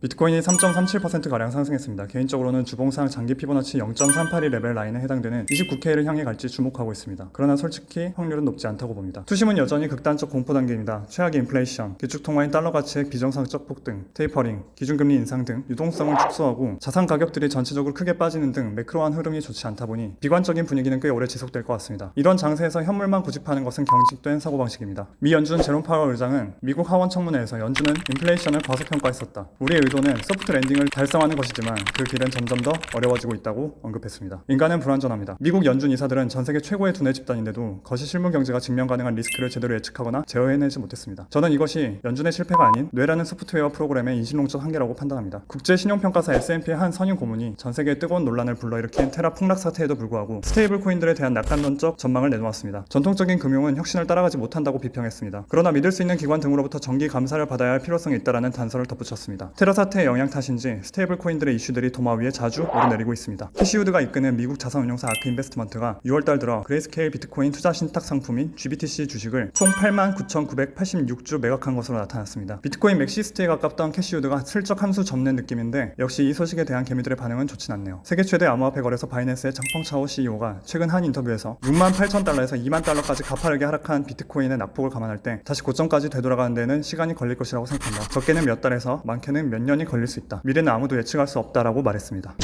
비트코인이 3.37%가량 상승했습니다. 개인적으로는 주봉상 장기 피보나치 0.382 레벨 라인에 해당되는 29K를 향해 갈지 주목하고 있습니다. 그러나 솔직히 확률은 높지 않다고 봅니다. 투심은 여전히 극단적 공포 단계입니다. 최악의 인플레이션, 기축 통화인 달러 가치의 비정상적 폭등, 테이퍼링, 기준금리 인상 등 유동성을 축소하고 자산 가격들이 전체적으로 크게 빠지는 등 매크로한 흐름이 좋지 않다 보니 비관적인 분위기는 꽤 오래 지속될 것 같습니다. 이런 장세에서 현물만 고집하는 것은 경직된 사고방식입니다. 미 연준 제롬 파월 의장은 미국 하원 청문회에서 연준은 인플레이션을 과소평가했었다. 우리의 의도는 소프트 랜딩을 달성하는 것이지만 그 길은 점점 더 어려워지고 있다고 언급했습니다. 인간은 불완전합니다. 미국 연준 이사들은 전 세계 최고의 두뇌 집단인데도 거시 실물 경제가 직면 가능한 리스크를 제대로 예측하거나 제어해내지 못했습니다. 저는 이것이 연준의 실패가 아닌 뇌라는 소프트웨어 프로그램의 인신롱적 한계라고 판단합니다. 국제 신용평가사 S&P의 한 선임 고문이 전 세계의 뜨거운 논란을 불러일으킨 테라 폭락 사태에도 불구하고 스테이블 코인들에 대한 낙관론적 전망을 내놓았습니다. 전통적인 금융은 혁신을 따라가지 못한다고 비평했습니다. 그러나 믿을 수 있는 기관 등으로부터 정기 감사를 받아야 할 필요성이 있다라는 단서를 덧붙였습니다. 테라 사태의 영향 탓인지 스테이블 코인들의 이슈들이 도마 위에 자주 오르내리고 있습니다. 캐시우드가 이끄는 미국 자산운용사 아크 인베스트먼트가 6월달 들어 그레이스케일 비트코인 투자 신탁 상품인 GBTC 주식을 총 89,986주 매각한 것으로 나타났습니다. 비트코인 맥시스트에 가깝던 캐시우드가 슬쩍 함수 접는 느낌인데 역시 이 소식에 대한 개미들의 반응은 좋진 않네요. 세계 최대 암호화폐 거래소 바이낸스의 장펑차오 CEO가 최근 한 인터뷰에서 6만 8천 달러에서 2만 달러까지 가파르게 하락한 비트코인의 낙폭을 감안할 때 다시 고점까지 되돌아가는 데는 시간이 걸릴 것이라고 생각합니다. 적게는 몇 달에서 많게는 몇 년이 걸릴 수 있다. 미래는 아무도 예측할 수 없다라고 말했습니다.